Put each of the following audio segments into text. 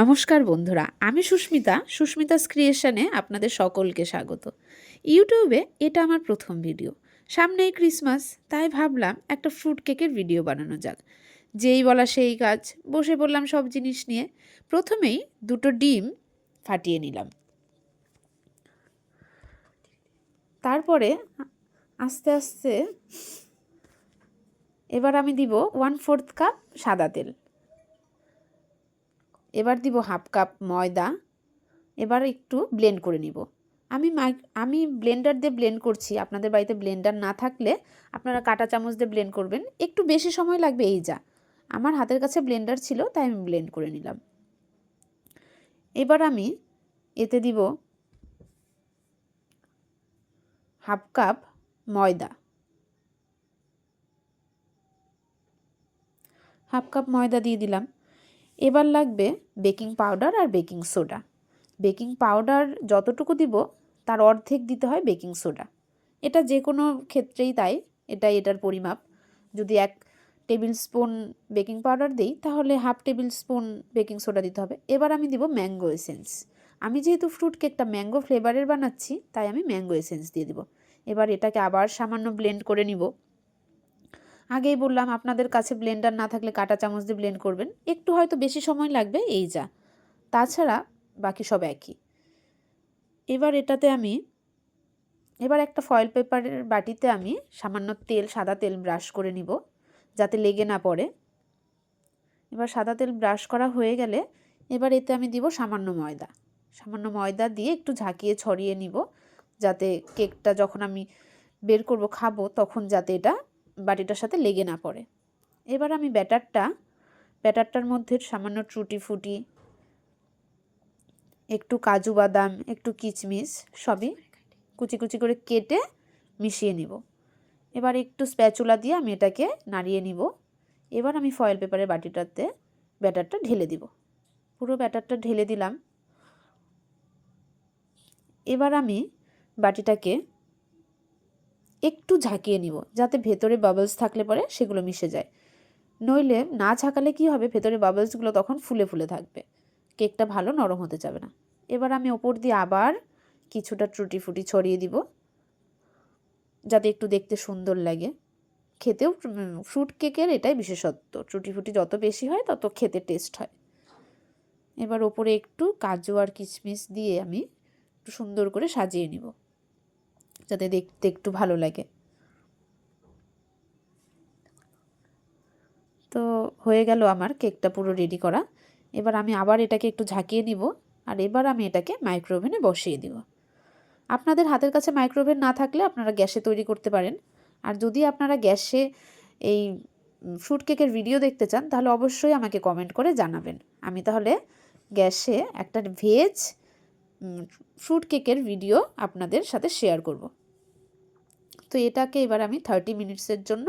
নমস্কার বন্ধুরা, আমি সুস্মিতা, সুস্মিতাস ক্রিয়েশনে আপনাদের সকলকে স্বাগত। ইউটিউবে এটা আমার প্রথম ভিডিও। সামনেই ক্রিসমাস, তাই ভাবলাম একটা ফ্রুট কেকের ভিডিও বানানো যাক। যেই বলা সেই কাজ, বসে পড়লাম সব জিনিস নিয়ে। প্রথমেই দুটো ডিম ফাটিয়ে নিলাম। তারপরে আস্তে আস্তে এবার আমি দিব ওয়ান ফোর্থ কাপ সাদা তেল। এবার দিব হাফ কাপ ময়দা, এবার একটু ব্লেন্ড করে নিব। আমি আমি ব্লেন্ডার দিয়ে ব্লেন্ড করছি, আপনাদের বাড়িতে ব্লেন্ডার না থাকলে আপনারা কাটা চামচ দিয়ে ব্লেন্ড করবেন। একটু বেশি সময় লাগবে এই যা। আমার হাতের কাছে ব্লেন্ডার ছিল, তাই আমি ব্লেন্ড করে নিলাম। এবার আমি এতে দিব হাফ কাপ ময়দা। হাফ কাপ ময়দা দিয়ে দিলাম। এবার লাগবে বেকিং পাউডার আর বেকিং সোডা। বেকিং পাউডার যতটুকু দিব, তার অর্ধেক দিতে হয় বেকিং সোডা। এটা যে কোনো ক্ষেত্রেই তাই এটা এটার পরিমাপ। যদি এক টেবিল স্পুন বেকিং পাউডার দিই, তাহলে half tablespoon baking soda দিতে হবে। এবার আমি দিব ম্যাঙ্গো এসেন্স। আমি যেহেতু ফ্রুট কেকটা ম্যাঙ্গো ফ্লেভারের বানাচ্ছি, তাই আমি ম্যাঙ্গো এসেন্স দিয়ে দিব। এবার এটাকে আবার সামান্য ব্লেন্ড করে নিব। আগেই বললাম, আপনাদের কাছে ব্লেন্ডার না থাকলে কাটা চামচ দিয়ে ব্লেন্ড করবেন। একটু হয়তো বেশি সময় লাগবে, এই যা। তাছাড়া বাকি সব একই। এবার এটাতে আমি, এবার একটা ফয়েল পেপারের বাটিতে আমি সামান্য তেল, সাদা তেল ব্রাশ করে নিব, যাতে লেগে না পড়ে। এবার সাদা তেল ব্রাশ করা হয়ে গেলে এবার এতে আমি দিব সামান্য ময়দা। সামান্য ময়দা দিয়ে একটু ঝাঁকিয়ে ছড়িয়ে নিব, যাতে কেকটা যখন আমি বের করব, খাব, তখন যাতে এটা বাটিটার সাথে লেগে না পড়ে। এবার আমি ব্যাটারটা, ব্যাটারটার মধ্যে সামান্য ট্রুটি ফুটি, একটু কাজু বাদাম, একটু কিচমিচ, সবই কুচি কুচি করে কেটে মিশিয়ে নিব। এবার একটু স্প্যাচুলা দিয়ে আমি এটাকে নাড়িয়ে নিব। এবার আমি ফয়েল পেপারের বাটিটাতে ব্যাটারটা ঢেলে দিব। পুরো ব্যাটারটা ঢেলে দিলাম। এবার আমি বাটিটাকে একটু ঝাঁকিয়ে নিব, যাতে ভেতরে বাবলস থাকলে পরে সেগুলো মিশে যায়। নইলে না ঝাঁকালে কি হবে? ভেতরে বাবলসগুলো তখন ফুলে ফুলে থাকবে। কেকটা ভালো নরম হতে যাবে না। এবার আমি ওপর দিয়ে আবার কিছুটা ট্রুটি ফুটি ছড়িয়ে দিব, যাতে একটু দেখতে সুন্দর লাগে। খেতেও ফ্রুট কেকের এটাই বিশেষত্ব। ট্রুটি ফুটি যত বেশি হয়, তত খেতে টেস্ট হয়। এবার ওপরে একটু কাজু আর কিশমিশ দিয়ে আমি একটু সুন্দর করে সাজিয়ে নিব। যাতে দেখতে একটু ভালো লাগে। তো হয়ে গেল আমার কেকটা পুরো রেডি করা। এবার আমি আবার এটাকে একটু ঝাঁকিয়ে নিব আর এবার আমি এটাকে মাইক্রোওভেনে বসিয়ে দিব। আপনাদের হাতের কাছে মাইক্রোওভেন না থাকলে আপনারা গ্যাসে তৈরি করতে পারেন। আর যদি আপনারা গ্যাসে এই ফ্রুট কেকের ভিডিও দেখতে চান, তাহলে অবশ্যই আমাকে কমেন্ট করে জানাবেন। আমি তাহলে গ্যাসে একটা ভেজ ফ্রুট কেকের ভিডিও আপনাদের সাথে শেয়ার করব। তো এটাকে এবার আমি থার্টি মিনিটসের জন্য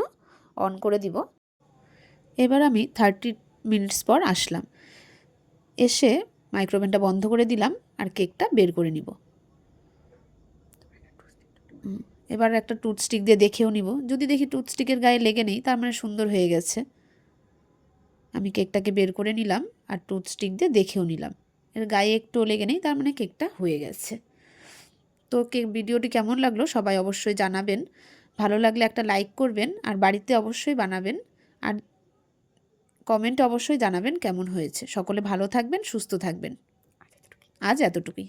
অন করে দিব। এবার আমি থার্টি মিনিটস পর আসলাম। এসে মাইক্রোওভেনটা বন্ধ করে দিলাম আর কেকটা বের করে নিব। এবার একটা টুথস্টিক দিয়ে দেখেও নিব। যদি দেখি টুথস্টিকের গায়ে লেগে নেই, তার মানে সুন্দর হয়ে গেছে। আমি কেকটাকে বের করে নিলাম আর টুথস্টিক দিয়ে দেখেও নিলাম। এর গায়ে একটু লেগে নেই, তার মানে কেকটা হয়ে গেছে। তো কেক ভিডিওটি কেমন লাগল সবাই অবশ্যই জানাবেন। ভালো লাগলে একটা লাইক করবেন আর বাড়িতে অবশ্যই বানাবেন। আর কমেন্ট অবশ্যই জানাবেন কেমন হয়েছে। সকলে ভালো থাকবেন, সুস্থ থাকবেন। আজ এতটুকুই।